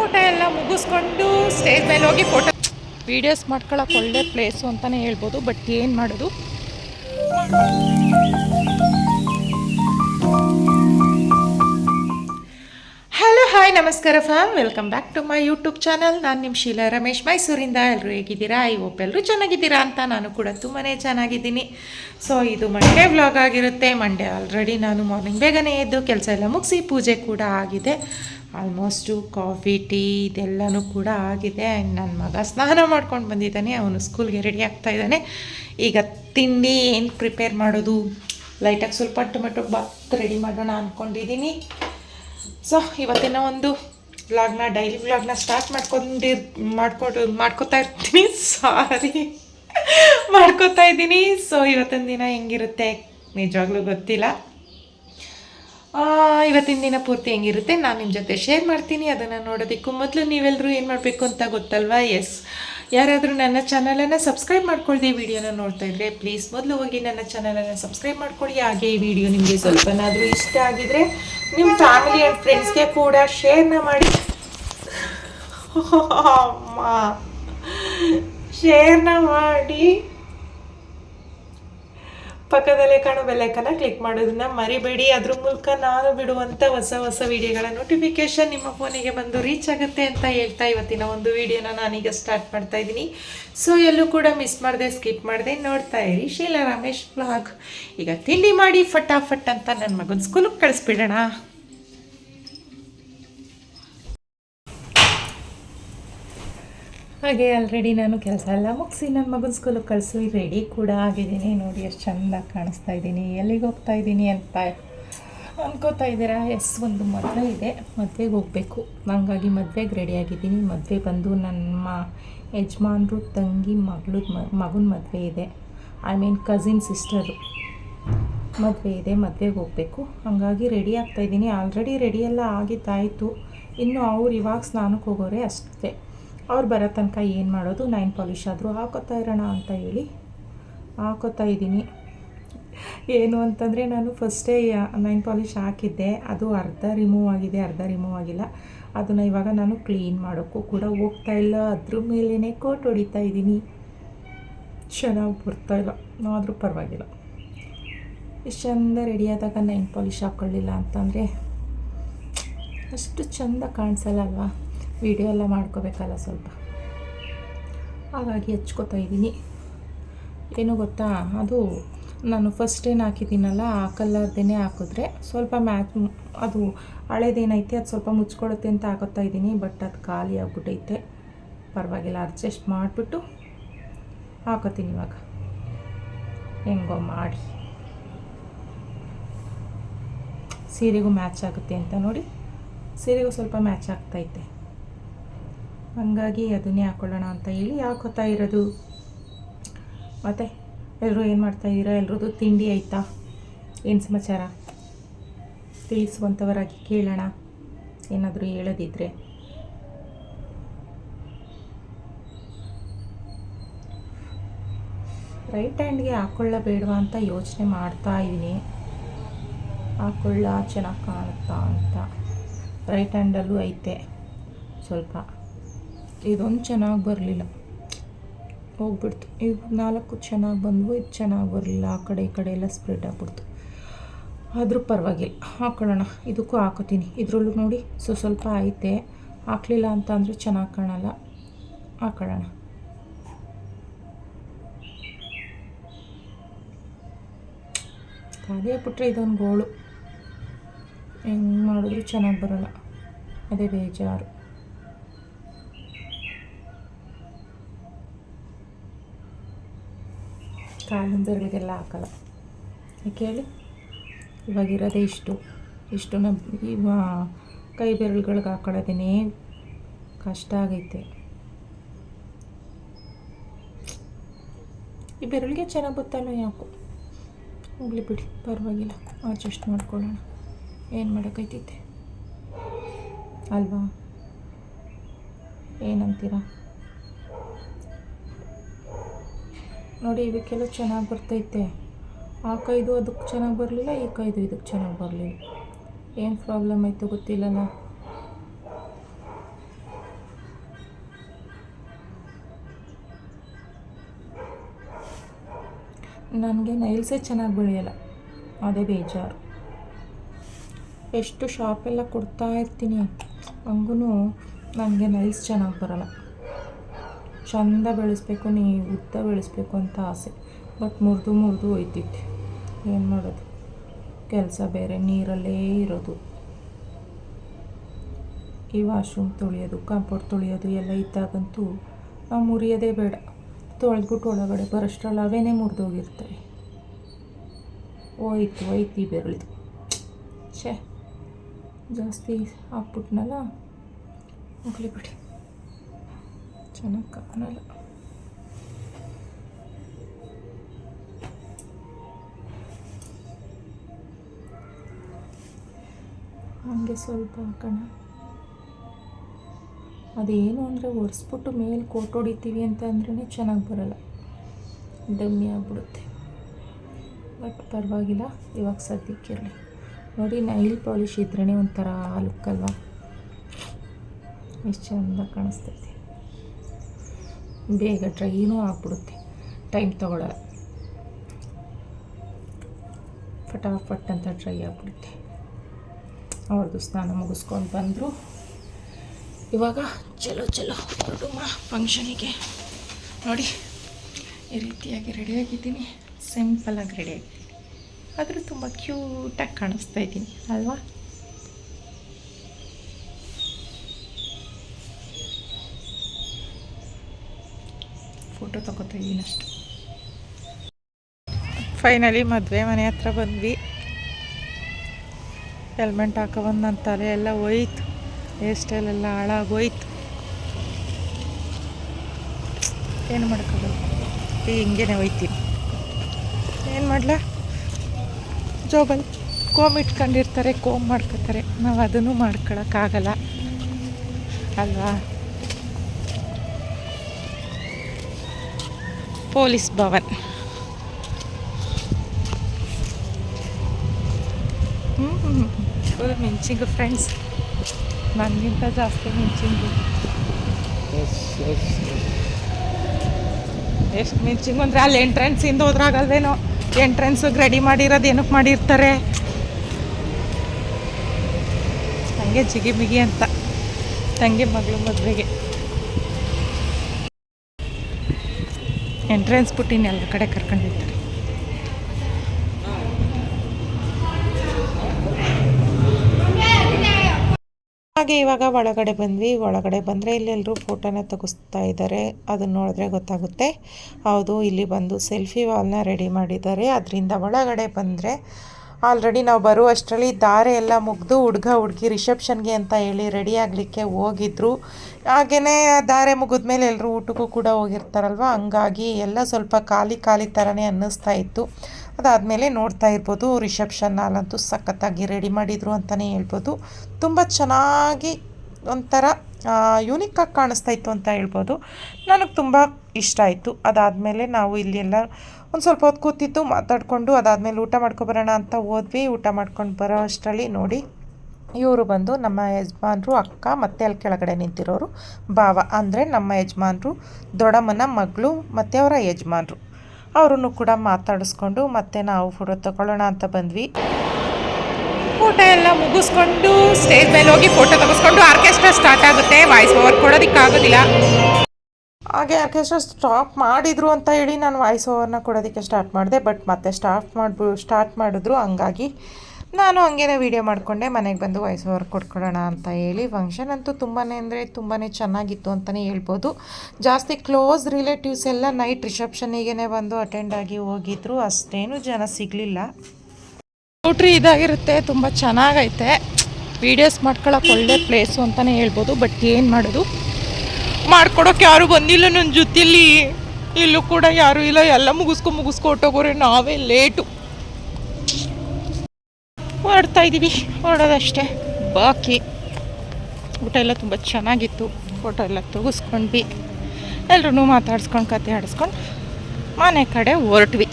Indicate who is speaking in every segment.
Speaker 1: ಊಟ ಎಲ್ಲ ಮುಗಿಸ್ಕೊಂಡು ಸ್ಟೇಜ್ ಮೇಲೆ ಹೋಗಿ ಫೋಟೋ ವೀಡಿಯೋಸ್ ಮಾಡ್ಕೊಳಕ್ಕೆ ಒಳ್ಳೆ ಪ್ಲೇಸು ಅಂತಲೇ ಹೇಳ್ಬೋದು ಬಟ್ ಏನು ಮಾಡೋದು? ನಮಸ್ಕಾರ fam welcome back to my YouTube channel ನಾನು ನಿಮ್ಮ ಶೀಲಾ ರಮೇಶ್. ಮೈಸೂರಿಂದ ಎಲ್ಲರೂ ಹೇಗಿದ್ದೀರಾ? ಐ ಹೋಪ್ ಎಲ್ಲರೂ ಚೆನ್ನಾಗಿದ್ದೀರಾ ಅಂತ ನಾನು ಕೂಡ ತುಂಬಾ ಚೆನ್ನಾಗಿದ್ದೀನಿ. ಸೊ ಇದು ಮಂಡೇ ವ್ಲಾಗ್ ಆಗಿರುತ್ತೆ. ಮಂಡೇ ಆಲ್ರೆಡಿ ನಾನು ಮಾರ್ನಿಂಗ್ ಬೇಗನೆ ಎದ್ದು ಕೆಲಸ ಎಲ್ಲ ಮುಗಿಸಿ ಪೂಜೆ ಕೂಡ ಆಗಿದೆ. ಆಲ್ಮೋಸ್ಟು ಕಾಫಿ ಟೀ ಇದೆಲ್ಲನೂ ಕೂಡ ಆಗಿದೆ. ಆ್ಯಂಡ್ ನನ್ನ ಮಗ ಸ್ನಾನ ಮಾಡ್ಕೊಂಡು ಬಂದಿದ್ದಾನೆ. ಅವನು ಸ್ಕೂಲ್ಗೆ ರೆಡಿ ಆಗ್ತಾ ಇದ್ದಾನೆ. ಈಗ ತಿಂಡಿ ಏನು ಪ್ರಿಪೇರ್ ಮಾಡೋದು? ಲೈಟಾಗಿ ಸ್ವಲ್ಪ ಟೊಮೆಟೊ ಬಾತ್ ರೆಡಿ ಮಾಡೋಣ ಅಂದ್ಕೊಂಡಿದ್ದೀನಿ ಸೊ ಇವತ್ತಿನ ಒಂದು ವ್ಲಾಗ್ನ ಡೈಲಿ ವ್ಲಾಗ್ನ ಸ್ಟಾರ್ಟ್ ಮಾಡ್ಕೊಂಡಿರ್ ಮಾಡ್ಕೊಂಡು, ಮಾಡ್ಕೋತಾ ಇರ್ತೀನಿ. ಸಾರಿ ಮಾಡ್ಕೋತಾ ಇದ್ದೀನಿ. ಸೊ ಇವತ್ತಿನ ದಿನ ಹೆಂಗಿರುತ್ತೆ ನಿಜವಾಗ್ಲೂ ಗೊತ್ತಿಲ್ಲ. ಇವತ್ತಿನ ದಿನ ಪೂರ್ತಿ ಹೆಂಗಿರುತ್ತೆ ನಾನು ನಿಮ್ಮ ಜೊತೆ ಶೇರ್ ಮಾಡ್ತೀನಿ. ಅದನ್ನು ನೋಡೋದಕ್ಕೂ ಮೊದಲು ನೀವೆಲ್ಲರೂ ಏನು ಮಾಡಬೇಕು ಅಂತ ಗೊತ್ತಲ್ವಾ? ಎಸ್ ಯಾರಾದರೂ ನನ್ನ ಚಾನಲನ್ನು ಸಬ್ಸ್ಕ್ರೈಬ್ ಈ ವಿಡಿಯೋನ ನೋಡ್ತಾ ಇದ್ರೆ ಪ್ಲೀಸ್ ಮೊದಲು ಹೋಗಿ ನನ್ನ ಚಾನಲನ್ನು ಸಬ್ಸ್ಕ್ರೈಬ್ ಮಾಡ್ಕೊಳ್ಳಿ ಹಾಗೆ ಈ ವಿಡಿಯೋ ನಿಮಗೆ ಸ್ವಲ್ಪನಾದರೂ ಇಷ್ಟ ಆಗಿದ್ರೆ ನಿಮ್ಮ ಫ್ಯಾಮಿಲಿ ಆ್ಯಂಡ್ ಫ್ರೆಂಡ್ಸ್ಗೆ ಕೂಡ ಶೇರ್ನ ಮಾಡಿ. ಅಮ್ಮ. ಶೇರ್ನ ಮಾಡಿ. ಪಕ್ಕದಲ್ಲೇ ಕಾಣೋ ಬೆಲ್ಲೈಕನ್ನ ಕ್ಲಿಕ್ ಮಾಡೋದನ್ನ ಮರಿಬೇಡಿ. ಅದ್ರ ಮೂಲಕ ನಾನು ಬಿಡುವಂಥ ಹೊಸ ಹೊಸ ವಿಡಿಯೋಗಳ ನೋಟಿಫಿಕೇಶನ್ ನಿಮ್ಮ ಫೋನಿಗೆ ಬಂದು ರೀಚ್ ಆಗುತ್ತೆ ಅಂತ ಹೇಳ್ತಾ ಇವತ್ತಿನ ಒಂದು ವಿಡಿಯೋನ ನಾನೀಗ ಸ್ಟಾರ್ಟ್ ಮಾಡ್ತಾ ಇದ್ದೀನಿ. ಸೊ ಎಲ್ಲೂ ಕೂಡ ಮಿಸ್ ಮಾಡಿದೆ ಸ್ಕಿಪ್ ಮಾಡಿದೆ, ನೋಡ್ತಾ ಇರಿ. ಶೀಲಾ ರಮೇಶ್ ಬ್ಲಾಗ್ ಈಗ ತಿಂಡಿ ಮಾಡಿ, ಫಟಾಫಟ್ ಅಂತ ನನ್ನ ಮಗನ ಸ್ಕೂಲಿಗೆ ಕಳಿಸ್ಬಿಡೋಣ. ಹಾಗೆ ಆಲ್ರೆಡಿ ನಾನು ಕೆಲಸ ಎಲ್ಲ ಮುಗಿಸಿ ನನ್ನ ಮಗನ ಸ್ಕೂಲಿಗೆ ಕಳಿಸಿ ರೆಡಿ ಕೂಡ ಆಗಿದ್ದೀನಿ. ನೋಡಿ ಎಷ್ಟು ಚೆಂದ ಕಾಣಿಸ್ತಾ ಇದ್ದೀನಿ. ಎಲ್ಲಿಗೆ ಹೋಗ್ತಾ ಇದ್ದೀನಿ ಅಂತ ಅನ್ಕೋತಾ ಇದ್ದೀರಾ? ಎಸ್ ಒಂದು ಮದುವೆ ಇದೆ. ಮದುವೆಗೆ ಹೋಗಬೇಕು. ಹಂಗಾಗಿ ಮದುವೆಗೆ ರೆಡಿ ಆಗಿದ್ದೀನಿ. ಮದುವೆ ಬಂದು ನನ್ನ ಯಜಮಾನ್ರು, ತಂಗಿ ಮಗಳು ಮಗನ ಮದುವೆ ಇದೆ. ಐ ಮೀನ್ ಕಸಿನ್ ಸಿಸ್ಟರು ಮದುವೆ ಇದೆ, ಮದುವೆಗೆ ಹೋಗಬೇಕು. ಹಾಗಾಗಿ ರೆಡಿ ಆಗ್ತಾಯಿದ್ದೀನಿ ಆಲ್ರೆಡಿ ರೆಡಿಯೆಲ್ಲ ಆಗಿದ್ದಾಯಿತು. ಇನ್ನು ಅವ್ರು ಇವಾಗ ಸ್ನಾನಕ್ಕೆ ಹೋಗೋರೆ ಅಷ್ಟೇ. ಅವ್ರು ಬರೋ ತನಕ ಏನು ಮಾಡೋದು? ನೈನ್ ಪಾಲಿಶ್ ಆದರೂ ಹಾಕೋತಾ ಇರೋಣ ಅಂತ ಹೇಳಿ ಹಾಕೋತಾ ಇದ್ದೀನಿ. ಏನು ಅಂತಂದರೆ ನಾನು ಫಸ್ಟೇ ನೈನ್ ಪಾಲಿಶ್ ಹಾಕಿದ್ದೆ. ಅದು ಅರ್ಧ ರಿಮೂವ್ ಆಗಿದೆ, ಅರ್ಧ ರಿಮೂವ್ ಆಗಿಲ್ಲ. ಅದನ್ನು ಇವಾಗ ನಾನು ಕ್ಲೀನ್ ಮಾಡೋಕ್ಕೂ ಕೂಡ ಹೋಗ್ತಾ ಇಲ್ಲ. ಅದ್ರ ಮೇಲೇ ಕೋಟ್ ಹೊಡಿತಾ ಇದ್ದೀನಿ. ಚೆನ್ನಾಗಿ ಬರ್ತಾ ಇಲ್ಲ. ಆದರೂ ಪರವಾಗಿಲ್ಲ. ಎಷ್ಟು ಚಂದ ರೆಡಿಯಾದಾಗ ನೈನ್ ಪಾಲಿಶ್ ಹಾಕ್ಕೊಳ್ಳಿಲ್ಲ ಅಂತಂದರೆ ಅಷ್ಟು ಚಂದ ಕಾಣಿಸಲ್ಲ ಅಲ್ವಾ? ವಿಡಿಯೋ ಎಲ್ಲ ಮಾಡ್ಕೋಬೇಕಲ್ಲ ಸ್ವಲ್ಪ. ಹಾಗಾಗಿ ಹಚ್ಕೋತಾ ಇದ್ದೀನಿ. ಏನು ಗೊತ್ತಾ? ಅದು ನಾನು ಫಸ್ಟ್ ಏನು ಹಾಕಿದ್ದೀನಲ್ಲ, ಆ ಕಲ್ಲರ್ದೇ ಹಾಕಿದ್ರೆ ಸ್ವಲ್ಪ ಮ್ಯಾಚ್ ಅದು ಹಳೇದೇನೈತೆ ಅದು ಸ್ವಲ್ಪ ಮುಚ್ಕೊಳುತ್ತೆ ಅಂತ ಹಾಕೋತಾ ಇದ್ದೀನಿ ಬಟ್ ಅದು ಖಾಲಿ ಆಗ್ಬಿಟ್ಟೈತೆ. ಪರವಾಗಿಲ್ಲ ಅಡ್ಜಸ್ಟ್ ಮಾಡಿಬಿಟ್ಟು ಹಾಕೋತೀನಿ ಇವಾಗ. ಹೆಂಗೋ ಮಾಡಿ. ಸೀರೆಗೂ ಮ್ಯಾಚ್ ಆಗುತ್ತೆ ಅಂತ ನೋಡಿ. ಸೀರೆಗೂ ಸ್ವಲ್ಪ ಮ್ಯಾಚ್ ಆಗ್ತೈತೆ. ಹಾಗಾಗಿ ಅದನ್ನೇ ಹಾಕೊಳ್ಳೋಣ ಅಂತ ಹೇಳಿ ಹಾಕೋತಾ ಇರೋದು. ಮತ್ತು ಎಲ್ಲರೂ ಏನು ಮಾಡ್ತಾಯಿದ್ದೀರಾ ಎಲ್ರದ್ದು ತಿಂಡಿ ಆಯ್ತಾ? ಏನು ಸಮಾಚಾರ? ತಿಳಿಸುವಂಥವರಾಗಿ ಕೇಳೋಣ. ಏನಾದರೂ ಹೇಳೋದಿದ್ರೆ. ರೈಟ್ ಹ್ಯಾಂಡ್ಗೆ ಹಾಕ್ಕೊಳ್ಳಬೇಡವಾ ಅಂತ ಯೋಚನೆ ಮಾಡ್ತಾ ಇದ್ದೀನಿ. ಹಾಕ್ಕೊಳ್ಳ ಚೆನ್ನಾಗಿ ಕಾಣುತ್ತಾ ಅಂತ. ರೈಟ್ ಹ್ಯಾಂಡಲ್ಲೂ ಐತೆ. ಸ್ವಲ್ಪ. ಇದೊಂದು ಚೆನ್ನಾಗಿ ಬರಲಿಲ್ಲ. ಹೋಗ್ಬಿಡ್ತು. ಇವು ನಾಲ್ಕು ಚೆನ್ನಾಗಿ ಬಂದವು, ಇದು ಚೆನ್ನಾಗಿ ಬರಲಿಲ್ಲ. ಆ ಕಡೆ, ಈ ಕಡೆ ಎಲ್ಲ ಸ್ಪ್ರೆಡ್ ಆಗ್ಬಿಡ್ತು. ಆದರೂ ಪರವಾಗಿಲ್ಲ. ಹಾಕೊಳ್ಳೋಣ. ಇದಕ್ಕೂ ಹಾಕೋತೀನಿ. ಇದರಲ್ಲೂ ನೋಡಿ, ಸೊ ಸ್ವಲ್ಪ ಐತೆ. ಹಾಕಲಿಲ್ಲ ಅಂತ ಅಂದರೆ ಚೆನ್ನಾಗಿ ಕಾಣಲ್ಲ. ಹಾಕೊಳ್ಳೋಣ. ಖಾಲಿ ಆಗ್ಬಿಟ್ರೆ ಇದೊಂದು ಗೋಳು. ಹೆಂಗೆ ಮಾಡಿದ್ರು ಚೆನ್ನಾಗಿ ಬರೋಲ್ಲ. ಅದೇ ಬೇಜಾರು. ಕಾಲಿನ ಬೆರಳಿಗೆಲ್ಲ ಹಾಕಲ್ಲ. ಯಾಕೆ ಹೇಳಿ? ಇವಾಗಿರೋದೇ ಇಷ್ಟು. ಇಷ್ಟು ನಮ್ಮ ಇವ ಕೈ ಬೆರಳುಗಳಿಗೆ ಹಾಕೊಳ್ಳೋದೇನೇ ಕಷ್ಟ ಆಗೈತೆ. ಈ ಬೆರಳಿಗೆ ಚೆನ್ನಾಗಿ ಗೊತ್ತಲ್ಲ ಯಾಕೋ? ಹೋಗ್ಲಿ ಬಿಡಿ, ಪರವಾಗಿಲ್ಲ. ಅಡ್ಜಸ್ಟ್ ಮಾಡ್ಕೊಳ್ಳೋಣ. ಏನು ಮಾಡೋಕ್ಕೈತೈತೆ ಅಲ್ವಾ? ಏನಂತೀರ? ನೋಡಿ ಇದಕ್ಕೆಲ್ಲ ಚೆನ್ನಾಗಿ ಬರ್ತೈತೆ. ಆ ಕೈದು ಅದಕ್ಕೆ ಚೆನ್ನಾಗಿ ಬರಲಿಲ್ಲ, ಈ ಕೈದು ಇದಕ್ಕೆ ಚೆನ್ನಾಗಿ ಬರಲಿಲ್ಲ. ಏನು ಪ್ರಾಬ್ಲಮ್ ಆಯಿತು ಗೊತ್ತಿಲ್ಲಲ್ಲ ನನಗೆ ನೈಲ್ಸೇ ಚೆನ್ನಾಗಿ ಬೆಳೆಯಲ್ಲ, ಅದೇ ಬೇಜಾರು. ಎಷ್ಟು ಶಾಪೆಲ್ಲ ಕೊಡ್ತಾ ಇರ್ತೀನಿ ಹಂಗೂ ನನಗೆ ನೈಲ್ಸ್ ಚೆನ್ನಾಗಿ ಬರಲ್ಲ. ಚಂದ ಬೆಳೆಸ್ಬೇಕು, ನೀ ಉದ್ದ ಬೆಳೆಸ್ಬೇಕು ಅಂತ ಆಸೆ. ಬಟ್ ಮುರಿದು ಮುರಿದು ಹೋಯ್ತಿತ್ತು ಏನು ಮಾಡೋದು? ಕೆಲಸ ಬೇರೆ, ನೀರಲ್ಲೇ ಇರೋದು. ಈ ವಾಶ್ರೂಮ್ ತೊಳೆಯೋದು, ಕಾಂಪೌಂಡ್ ತೊಳೆಯೋದು ಎಲ್ಲ ಇದ್ದಾಗಂತೂ ನಾವು ಮುರಿಯೋದೇ ಬೇಡ. ತೊಳೆದ್ಬಿಟ್ಟು ಒಳಗಡೆ ಬರೋಷ್ಟ್ರಲ್ಲಿ ಅವೇನೇ ಮುರಿದೋಗಿರ್ತವೆ ಹೋಯ್ತು ಹೋಯ್ತು ಬೆರಳಿದು ಛೇ, ಜಾಸ್ತಿ ಹಾಕ್ಬಿಟ್ನಲ್ಲ ಹೋಗ್ಲಿ ಚೆನ್ನಾಗಿ ಕಾಣಲ್ಲ ಹಾಗೆ ಸ್ವಲ್ಪ ಹಾಕೋಣ ಅದೇನು ಅಂದರೆ ಒರೆಸ್ಬಿಟ್ಟು ಮೇಲೆ ಕೋಟ್ ಹೊಡಿತೀವಿ ಅಂತ ಅಂದ್ರೇ ಚೆನ್ನಾಗಿ ಬರೋಲ್ಲ. ಡಮ್ಮಿ ಆಗಿಬಿಡುತ್ತೆ. ಬಟ್ ಪರವಾಗಿಲ್ಲ, ಇವಾಗ ಸದ್ಯಕ್ಕಿರಲಿ ನೋಡಿ, ನೈಲ್ ಪಾಲಿಶ್ ಇದ್ರೇ ಒಂಥರ ಲುಕ್ ಅಲ್ವಾ? ಎಷ್ಟು ಚೆಂದ ಕಾಣಿಸ್ತೈತೆ. ಬೇಗ ಡ್ರೈನೂ ಆಗ್ಬಿಡುತ್ತೆ. ಟೈಮ್ ತೊಗೊಳಲ್ಲ ಫಟಾಫಟ್ ಅಂತ ಡ್ರೈ ಆಗಿಬಿಡುತ್ತೆ. ಅವ್ರದ್ದು ಸ್ನಾನ ಮುಗಿಸ್ಕೊಂಡು ಬಂದರು. ಇವಾಗ ಚಲೋ ಚಲೋ ಕುಟುಂಬ ಫಂಕ್ಷನಿಗೆ ನೋಡಿ, ಈ ರೀತಿಯಾಗಿ ರೆಡಿಯಾಗಿದ್ದೀನಿ ಸಿಂಪಲಾಗಿ ರೆಡಿಯಾಗಿದ್ದೀನಿ ಆದರೂ ತುಂಬ ಕ್ಯೂಟಾಗಿ ಕಾಣಿಸ್ತಾ ಇದ್ದೀನಿ, ಅಲ್ವಾ? ಫೋಟೋ ಫೈನಲಿ ಮದುವೆ ಮನೆ ಹತ್ರ ಬಂದ್ವಿ. ಹೆಲ್ಮೆಟ್ ಹಾಕೊಬಂದು ನನ್ನ ತಲೆ ಎಲ್ಲ ಹೋಯ್ತು. ಹೇರ್ ಸ್ಟೈಲೆಲ್ಲ ಹಾಳಾಗೋಯ್ತು. ಏನು ಮಾಡ್ಕೋಬೇಕು? ಈಗ ಹಿಂಗೇನೆ ಹೋಯ್ತೀನಿ ಏನು ಮಾಡಲ? ಜೋಬಲ್ ಕೋಮ್ ಇಟ್ಕೊಂಡಿರ್ತಾರೆ ಕೋಮ್ ಮಾಡ್ಕೋತಾರೆ. ನಾವು ಅದನ್ನು ಮಾಡ್ಕೊಳಕ್ಕಾಗಲ್ಲ. ಅಲ್ವಾ? ಪೊಲೀಸ್ ಭವನ್. ಹ್ಞೂ ಫುಲ್ ಮಿಂಚಿಂಗು ಫ್ರೆಂಡ್ಸ್ ನನಗಿಂತ ಜಾಸ್ತಿ ಮಿಂಚಿಂಗು. ಎಷ್ಟು ಮಿಂಚಿಂಗ್ ಅಂದರೆ ಅಲ್ಲಿ ಎಂಟ್ರೆನ್ಸಿಂದ ಹೋದ್ರಾಗಲ್ವೇನೋ. ಎಂಟ್ರೆನ್ಸಿಗೆ ರೆಡಿ ಮಾಡಿರೋದು ಏನಕ್ಕೆ ಮಾಡಿರ್ತಾರೆ. ಹಂಗೆ ಜಿಗಿ ಬಿಗಿ ಅಂತ. ತಂಗಿ ಮಗಳು ಮದುವೆಗೆ. ಎಂಟ್ರೆನ್ಸ್ ಪುಟ್ಟಿನ ಎಲ್ಲ ಕಡೆ ಕರ್ಕೊಂಡಿರ್ತಾರೆ ಹಾಗೆ ಇವಾಗ ಒಳಗಡೆ ಬಂದ್ವಿ. ಒಳಗಡೆ ಬಂದರೆ ಇಲ್ಲೆಲ್ಲರೂ ಫೋಟೋನ ತೆಗೆಸ್ತಾ ಇದ್ದಾರೆ ಅದನ್ನ ನೋಡಿದ್ರೆ ಗೊತ್ತಾಗುತ್ತೆ. ಹೌದು, ಇಲ್ಲಿ ಬಂದು ಸೆಲ್ಫಿ ವಾಲ್ನ ರೆಡಿ ಮಾಡಿದ್ದಾರೆ. ಅದರಿಂದ ಒಳಗಡೆ ಬಂದರೆ ಆಲ್ರೆಡಿ ನಾವು ಬರುವಷ್ಟರಲ್ಲಿ ದಾರೆ ಎಲ್ಲ ಮುಗಿದು ಹುಡುಗ, ಹುಡುಗಿ ರಿಸೆಪ್ಷನ್ಗೆ ಅಂತ ಹೇಳಿ ರೆಡಿ ಆಗಲಿಕ್ಕೆ ಹೋಗಿದ್ರು. ಹಾಗೆಯೇ ದಾರೆ ಮುಗಿದ್ಮೇಲೆ ಎಲ್ಲರೂ ಊಟಕ್ಕೂ ಕೂಡ ಹೋಗಿರ್ತಾರಲ್ವ? ಹಂಗಾಗಿ ಎಲ್ಲ ಸ್ವಲ್ಪ ಖಾಲಿ ಖಾಲಿ ಥರನೇ ಅನ್ನಿಸ್ತಾ ಇತ್ತು. ಅದಾದಮೇಲೆ ನೋಡ್ತಾ ಇರ್ಬೋದು, ರಿಸೆಪ್ಷನ್ ಹಾಲಂತೂ ಸಖತ್ತಾಗಿ ರೆಡಿ ಮಾಡಿದರು ಅಂತಲೇ ಹೇಳ್ಬೋದು. ತುಂಬ ಚೆನ್ನಾಗಿ ಒಂಥರ ಯೂನಿಕ್ಕಾಗಿ ಕಾಣಿಸ್ತಾ ಇತ್ತು ಅಂತ ಹೇಳ್ಬೋದು. ನನಗೆ ತುಂಬ ಇಷ್ಟ ಆಯಿತು. ಅದಾದಮೇಲೆ ನಾವು ಇಲ್ಲಿ ಎಲ್ಲ ಒಂದು ಸ್ವಲ್ಪ ಹೊತ್ತು ಕೂತಿತ್ತು ಮಾತಾಡಿಕೊಂಡು ಅದಾದಮೇಲೆ ಊಟ ಮಾಡ್ಕೊಬರೋಣ ಅಂತ ಹೋದ್ವಿ. ಊಟ ಮಾಡ್ಕೊಂಡು ಬರೋ ಅಷ್ಟರಲ್ಲಿ ನೋಡಿ ಇವರು ಬಂದು ನಮ್ಮ ಯಜಮಾನ್ರು ಅಕ್ಕ ಮತ್ತು ಅಲ್ಲಿ ಕೆಳಗಡೆ ನಿಂತಿರೋರು ಭಾವ. ಅಂದರೆ ನಮ್ಮ ಯಜಮಾನ್ರು, ದೊಡ್ಡಮ್ಮನ ಮಗಳು ಮತ್ತು ಅವರ ಯಜಮಾನ್ರು. ಅವರನ್ನು ಕೂಡ ಮಾತಾಡಿಸ್ಕೊಂಡು ಮತ್ತೆ ನಾವು ಫೋಟೋ ತಗೊಳ್ಳೋಣ ಅಂತ ಬಂದ್ವಿ. ಊಟ ಎಲ್ಲ ಮುಗಿಸ್ಕೊಂಡು ಸ್ಟೇಜ್ ಮೇಲೆ ಹೋಗಿ ಫೋಟೋ ತೆಗೆಸ್ಕೊಂಡು ಆರ್ಕೆಸ್ಟ್ರಾ ಸ್ಟಾರ್ಟ್ ಆಗುತ್ತೆ. ವಾಯ್ಸ್ ಓವರ್ ಕೊಡೋದಕ್ಕಾಗೋದಿಲ್ಲ. ಹಾಗೆ ಆರ್ಕೆಸ್ಟ್ರಾ ಸ್ಟಾಪ್ ಮಾಡಿದ್ರು ಅಂತ ಹೇಳಿ ನಾನು ವಾಯ್ಸ್ ಓವರ್ನ ಕೊಡೋದಕ್ಕೆ ಸ್ಟಾರ್ಟ್ ಮಾಡಿದೆ ಬಟ್ ಮತ್ತೆ ಸ್ಟಾಪ್ ಮಾಡ್ಬು ಸ್ಟಾರ್ಟ್ ಮಾಡಿದ್ರು ಹಂಗಾಗಿ ನಾನು ಹಂಗೇನೆ ವೀಡಿಯೋ ಮಾಡಿಕೊಂಡೆ, ಮನೆಗೆ ಬಂದು ವಾಯ್ಸ್ ಓವರ್ ಕೊಟ್ಕೊಡೋಣ ಅಂತ ಹೇಳಿ. ಫಂಕ್ಷನ್ ಅಂತೂ ತುಂಬಾ ಅಂದರೆ ತುಂಬಾ ಚೆನ್ನಾಗಿತ್ತು ಅಂತಲೇ ಹೇಳ್ಬೋದು. ಜಾಸ್ತಿ ಕ್ಲೋಸ್ ರಿಲೇಟಿವ್ಸ್ ಎಲ್ಲ ನೈಟ್ ರಿಸೆಪ್ಷನಿಗೆ ಬಂದು ಅಟೆಂಡ್ ಆಗಿ ಹೋಗಿದ್ರು, ಅಷ್ಟೇನು ಜನ ಸಿಗಲಿಲ್ಲ. ಊಟ್ರಿ ಇದಾಗಿರುತ್ತೆ, ತುಂಬ ಚೆನ್ನಾಗೈತೆ. ವೀಡಿಯೋಸ್ ಮಾಡ್ಕೊಳಕ್ಕೆ ಒಳ್ಳೆ ಪ್ಲೇಸು ಅಂತಲೇ ಹೇಳ್ಬೋದು ಬಟ್ ಏನು ಮಾಡೋದು? ಮಾಡ್ಕೊಡೋಕೆ ಯಾರು ಬಂದಿಲ್ಲ ನನ್ನ ಜೊತೆಲಿ. ಇಲ್ಲೂ ಕೂಡ ಯಾರು ಇಲ್ಲ. ಎಲ್ಲ ಮುಗಿಸ್ಕೊ ಮುಗಿಸ್ಕೊ ಹೊಟ್ಟೋಗೋರೆ ನಾವೇ ಲೇಟು. ಹೊರಡ್ತಾ ಇದ್ದೀವಿ ಹೊರಡೋದಷ್ಟೇ. ಬಾಕಿ. ಊಟ ಎಲ್ಲ ತುಂಬ ಚೆನ್ನಾಗಿತ್ತು. ಫೋಟೋ ಎಲ್ಲ ತೆಗೆಸ್ಕೊಂಡ್ವಿ ಎಲ್ಲರೂ ಮಾತಾಡ್ಸ್ಕೊಂಡು, ಕತೆ ಆಡಿಸ್ಕೊಂಡು ಮನೆ ಕಡೆ ಹೊರಟ್ವಿ.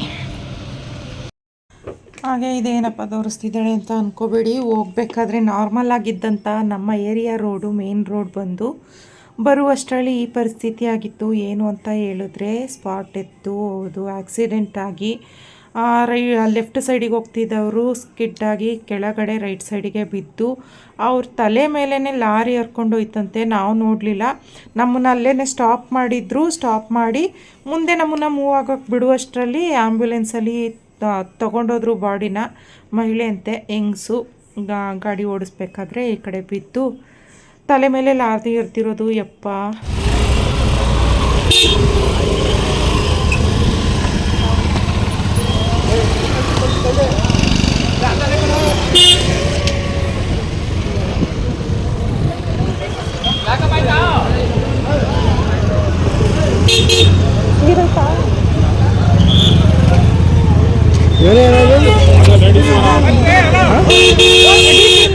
Speaker 1: ಹಾಗೆ ಇದೇನಪ್ಪ ತೋರಿಸ್ತಿದ್ದಾಳೆ ಅಂತ ಅಂದ್ಕೋಬೇಡಿ ಹೋಗ್ಬೇಕಾದ್ರೆ ನಾರ್ಮಲ್ ಆಗಿದ್ದಂಥ ನಮ್ಮ ಏರಿಯಾ ರೋಡು, ಮೇನ್ ರೋಡ್ ಬಂದು ಬರುವಷ್ಟರಲ್ಲಿ ಈ ಪರಿಸ್ಥಿತಿ ಆಗಿತ್ತು. ಏನು ಅಂತ ಹೇಳಿದ್ರೆ, ಸ್ಪಾಟ್ ಎತ್ತು ಅದು ಆಕ್ಸಿಡೆಂಟ್ ಆಗಿ ರೈ ಲೆಫ್ಟ್ ಸೈಡಿಗೆ ಹೋಗ್ತಿದ್ದವರು ಸ್ಕಿಡ್ಡಾಗಿ ಕೆಳಗಡೆ ರೈಟ್ ಸೈಡಿಗೆ ಬಿದ್ದು, ಅವ್ರ ತಲೆ ಮೇಲೇ ಲಾರಿ ಹರ್ಕೊಂಡೋಯ್ತಂತೆ ನಾವು ನೋಡಲಿಲ್ಲ. ನಮ್ಮನ್ನು ಅಲ್ಲೇ ಸ್ಟಾಪ್ ಮಾಡಿದ್ರು. ಸ್ಟಾಪ್ ಮಾಡಿ ಮುಂದೆ ನಮ್ಮನ್ನು ಮೂವ್ ಆಗೋಕ್ಕೆ ಬಿಡುವಷ್ಟರಲ್ಲಿ ಆ್ಯಂಬ್ಯುಲೆನ್ಸಲ್ಲಿ ತೊಗೊಂಡೋದ್ರು ಬಾಡಿನ ಮಹಿಳೆ ಅಂತೆ ಹೆಂಗಸು ಗಾಡಿ ಓಡಿಸ್ಬೇಕಾದ್ರೆ ಈ ಕಡೆ ಬಿದ್ದು ತಲೆ ಮೇಲೆ ಲಾರಿ ಇರ್ತಿರೋದು ಯಪ್ಪ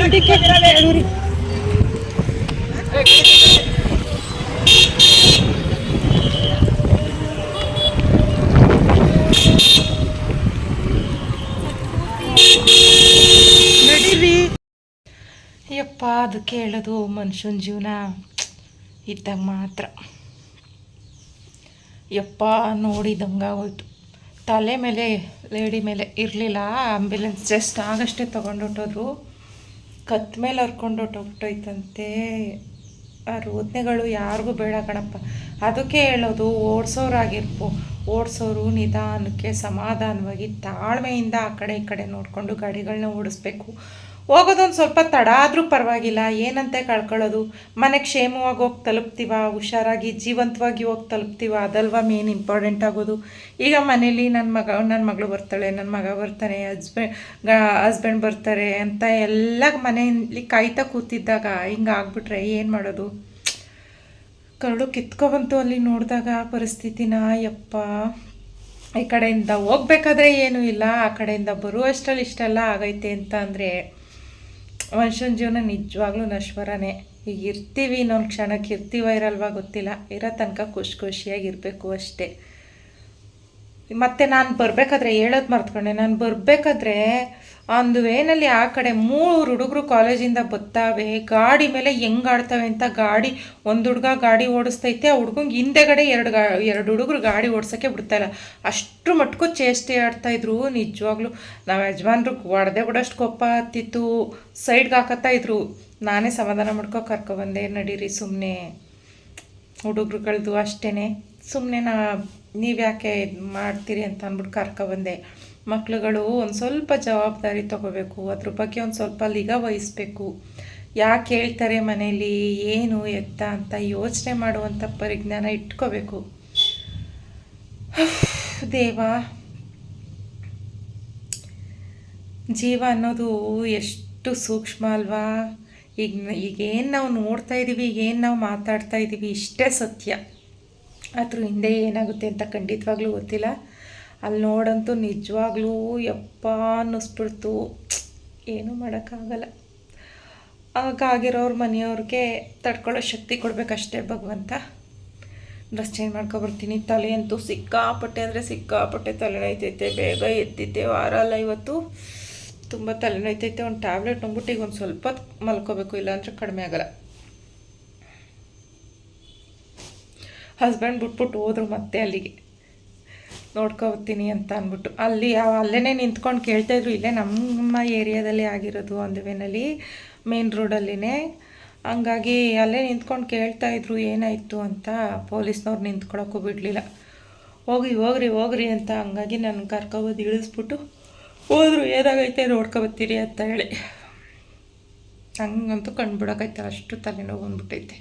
Speaker 1: ನಡೀರಿ ಯಪ್ಪ, ಅದು ಕೇಳೋದು ಮನುಷ್ಯನ ಜೀವನ ಇದ್ದಾಗ ಮಾತ್ರ. ಯಪ್ಪ ನೋಡಿದಂಗೆ ಹೋಯ್ತು ತಲೆ ಮೇಲೆ, ಲೇಡಿ ಮೇಲೆ ಇರಲಿಲ್ಲ. ಆಂಬ್ಯುಲೆನ್ಸ್ ಜಸ್ಟ್ ಆಗಷ್ಟೇ ತೊಗೊಂಡು ಹೊಟ್ಟೋದ್ರು ಕತ್ ಮೇಲೆ ಹರ್ಕೊಂಡು ಹೊಟ್ಟೋಗ್ಬಿಟ್ಟೈತಂತೆ ಆ ರೋದನೆಗಳು ಯಾರಿಗೂ ಬೇಡ ಕಣಪ್ಪ. ಅದಕ್ಕೆ ಹೇಳೋದು ಓಡಿಸೋರಾಗಿರ್ಬೋ ಓಡಿಸೋರು ನಿಧಾನಕ್ಕೆ ಸಮಾಧಾನವಾಗಿ ತಾಳ್ಮೆಯಿಂದ ಆ ಕಡೆ ಈ ಕಡೆ ನೋಡಿಕೊಂಡು ಗಾಡಿಗಳನ್ನ ಓಡಿಸ್ಬೇಕು. ಹೋಗೋದೊಂದು ಸ್ವಲ್ಪ ತಡ ಆದರೂ ಪರವಾಗಿಲ್ಲ, ಏನಂತೆ ಕಳ್ಕೊಳ್ಳೋದು? ಮನೆ ಕ್ಷೇಮವಾಗಿ ಹೋಗಿ ತಲುಪ್ತೀವ? ಹುಷಾರಾಗಿ ಜೀವಂತವಾಗಿ ಹೋಗಿ ತಲುಪ್ತೀವ? ಅದಲ್ವಾ ಮೇನ್ ಇಂಪಾರ್ಟೆಂಟ್ ಆಗೋದು? ಈಗ ಮನೇಲಿ ನನ್ನ ಮಗ ನನ್ನ ಮಗಳು ಬರ್ತಾಳೆ ನನ್ನ ಮಗ ಬರ್ತಾನೆ ಹಸ್ಬೆಂಡ್ ಹಸ್ಬೆಂಡ್ ಬರ್ತಾರೆ ಅಂತ ಎಲ್ಲ ಮನೆಯಲ್ಲಿ ಕಾಯ್ತಾ ಕೂತಿದ್ದಾಗ ಹಿಂಗೆ ಆಗ್ಬಿಟ್ರೆ ಏನು ಮಾಡೋದು? ಕರಡು ಕಿತ್ಕೊಬಂತು ಅಲ್ಲಿ ನೋಡಿದಾಗ ಪರಿಸ್ಥಿತಿನ, ಯಪ್ಪ. ಈ ಕಡೆಯಿಂದ ಹೋಗ್ಬೇಕಾದ್ರೆ ಏನೂ ಇಲ್ಲ, ಆ ಕಡೆಯಿಂದ ಬರುವಷ್ಟರಲ್ಲಿ ಇಷ್ಟೆಲ್ಲ ಆಗೈತೆ ಅಂತ ಅಂದರೆ ಮನುಷ್ಯನ ಜೀವನ ನಿಜವಾಗ್ಲೂ ನಶ್ವರನೇ. ಈಗ ಇರ್ತೀವಿ ಇನ್ನೊಂದು ಕ್ಷಣಕ್ಕೆ ಇರ್ತೀವ ಇರಲ್ವಾ ಗೊತ್ತಿಲ್ಲ. ಇರೋ ತನಕ ಖುಷಿ ಖುಷಿಯಾಗಿರಬೇಕು ಅಷ್ಟೇ. ಮತ್ತೆ ನಾನು ಬರಬೇಕಾದ್ರೆ ಹೇಳೋದು ಮರ್ತ್ಕೊಂಡೆ. ನಾನು ಬರಬೇಕಾದ್ರೆ ಒಂದು ವೇನಲ್ಲಿ ಆ ಕಡೆ ಮೂರು ಹುಡುಗರು ಕಾಲೇಜಿಂದ ಬತ್ತಾವೆ ಗಾಡಿ ಮೇಲೆ ಹೆಂಗ್ ಆಡ್ತವೆ ಅಂತ ಗಾಡಿ, ಒಂದು ಹುಡುಗ ಗಾಡಿ ಓಡಿಸ್ತೈತೆ, ಆ ಹುಡುಗಂಗೆ ಹಿಂದೆಗಡೆ ಎರಡು ಗಾ, ಎರಡು ಹುಡುಗರು ಗಾಡಿ ಓಡ್ಸೋಕ್ಕೆ ಬಿಡ್ತಾಯಿಲ್ಲ ಅಷ್ಟು ಮಟ್ಕು ಚೇಷ್ಟೆ ಆಡ್ತಾಯಿದ್ರು ನಿಜವಾಗ್ಲೂ ನಾವು ಯಜಮಾನ್ರು ಹೊಡೆದೇ ಬಿಡೋಷ್ಟು ಕೋಪ ಹತ್ತಿತ್ತು ಸೈಡ್ಗೆ ಹಾಕತ್ತಾ ಇದ್ರು. ನಾನೇ ಸಮಾಧಾನ ಮಾಡ್ಕೊ ಕರ್ಕೊಬಂದೆ ನಡೀರಿ ಸುಮ್ಮನೆ ಹುಡುಗರುಗಳದು ಅಷ್ಟೇ ಸುಮ್ಮನೆ ನಾ, ನೀವ್ಯಾಕೆ ಇದು ಮಾಡ್ತೀರಿ ಅಂತ ಅಂದ್ಬಿಟ್ಟು ಕರ್ಕೊಬಂದೆ ಮಕ್ಳುಗಳು ಒಂದು ಸ್ವಲ್ಪ ಜವಾಬ್ದಾರಿ ತಗೋಬೇಕು, ಅದ್ರ ಬಗ್ಗೆ ಒಂದು ಸ್ವಲ್ಪ ಲಿಗ ವಹಿಸ್ಬೇಕು. ಯಾಕೆ ಹೇಳ್ತಾರೆ ಮನೇಲಿ, ಏನು ಎತ್ತ ಅಂತ ಯೋಚನೆ ಮಾಡುವಂಥ ಪರಿಜ್ಞಾನ ಇಟ್ಕೋಬೇಕು. ದೇವ, ಜೀವ ಅನ್ನೋದು ಎಷ್ಟು ಸೂಕ್ಷ್ಮ ಅಲ್ವಾ? ಈಗ ಈಗೇನು ನಾವು ನೋಡ್ತಾ ಇದ್ದೀವಿ ಈಗೇನು ನಾವು ಮಾತಾಡ್ತಾ ಇದ್ದೀವಿ ಇಷ್ಟೇ ಸತ್ಯ. ಅದ್ರ ಹಿಂದೆ ಏನಾಗುತ್ತೆ ಅಂತ ಖಂಡಿತವಾಗ್ಲೂ ಗೊತ್ತಿಲ್ಲ. ಅಲ್ಲಿ ನೋಡಂತೂ ನಿಜವಾಗ್ಲೂ ಯಪ್ಪ ಅನ್ನಿಸ್ಬಿಡ್ತು. ಏನೂ ಮಾಡೋಕ್ಕಾಗಲ್ಲ. ಆಗಾಗಿರೋರು ಮನೆಯವ್ರಿಗೆ ತಡ್ಕೊಳ್ಳೋ ಶಕ್ತಿ ಕೊಡಬೇಕಷ್ಟೇ ಭಗವಂತ. ಡ್ರೆಸ್ ಚೇಂಜ್ ಮಾಡ್ಕೊಬರ್ತೀನಿ ತಲೆ ಅಂತೂ ಸಿಕ್ಕಾಪಟ್ಟೆ ಅಂದರೆ ಸಿಕ್ಕಾಪಟ್ಟೆ ತಲೆನೋಯ್ತೈತೆ. ಬೇಗ ಎದ್ದಿದ್ದೆ ವಾರ ಅಲ್ಲ ಇವತ್ತು. ತುಂಬ ತಲೆನೋಯ್ತೈತೆ. ಒಂದು ಟ್ಯಾಬ್ಲೆಟ್ ನುಂಗ್ಬಿಟ್ಟು ಈಗ ಒಂದು ಸ್ವಲ್ಪ ಮಲ್ಕೋಬೇಕು, ಇಲ್ಲಾಂದರೆ ಕಡಿಮೆ ಆಗಲ್ಲ. ಹಸ್ಬೆಂಡ್ ಬಿಟ್ಬಿಟ್ಟು ಹೋದ್ರು ಮತ್ತೆ ಅಲ್ಲಿಗೆ. ನೋಡ್ಕೊತೀನಿ ಅಂತ ಅಂದ್ಬಿಟ್ಟು. ಅಲ್ಲಿ ಅಲ್ಲೇ ನಿಂತ್ಕೊಂಡು ಕೇಳ್ತಾಯಿದ್ರು ಇಲ್ಲೇ ನಮ್ಮ ಏರಿಯಾದಲ್ಲಿ ಆಗಿರೋದು ಒಂದು ವೇನಲ್ಲಿ ಮೇನ್ ರೋಡಲ್ಲಿನೇ ಹಂಗಾಗಿ ಅಲ್ಲೇ ನಿಂತ್ಕೊಂಡು ಕೇಳ್ತಾಯಿದ್ರು ಏನಾಯಿತು ಅಂತ ಪೊಲೀಸ್ನವ್ರು ನಿಂತ್ಕೊಳಕ್ಕೂ ಬಿಡಲಿಲ್ಲ. ಹೋಗಿ ಹೋಗ್ರಿ ಹೋಗ್ರಿ ಅಂತ ಹಂಗಾಗಿ ನನ್ನ ಕರ್ಕೊಬೋದು ಇಳಿಸ್ಬಿಟ್ಟು ಹೋದ್ರು. ಏನಾಗೈತೆ ನೋಡ್ಕೊಬತ್ತೀರಿ ಅಂತ ಹೇಳಿ. ಹಂಗಂತೂ ಕಂಡುಬಿಡೋಕೈತೆ ಅಷ್ಟು ತಲೆನೋವು ಬಂದ್ಬಿಟ್ಟೈತೆ.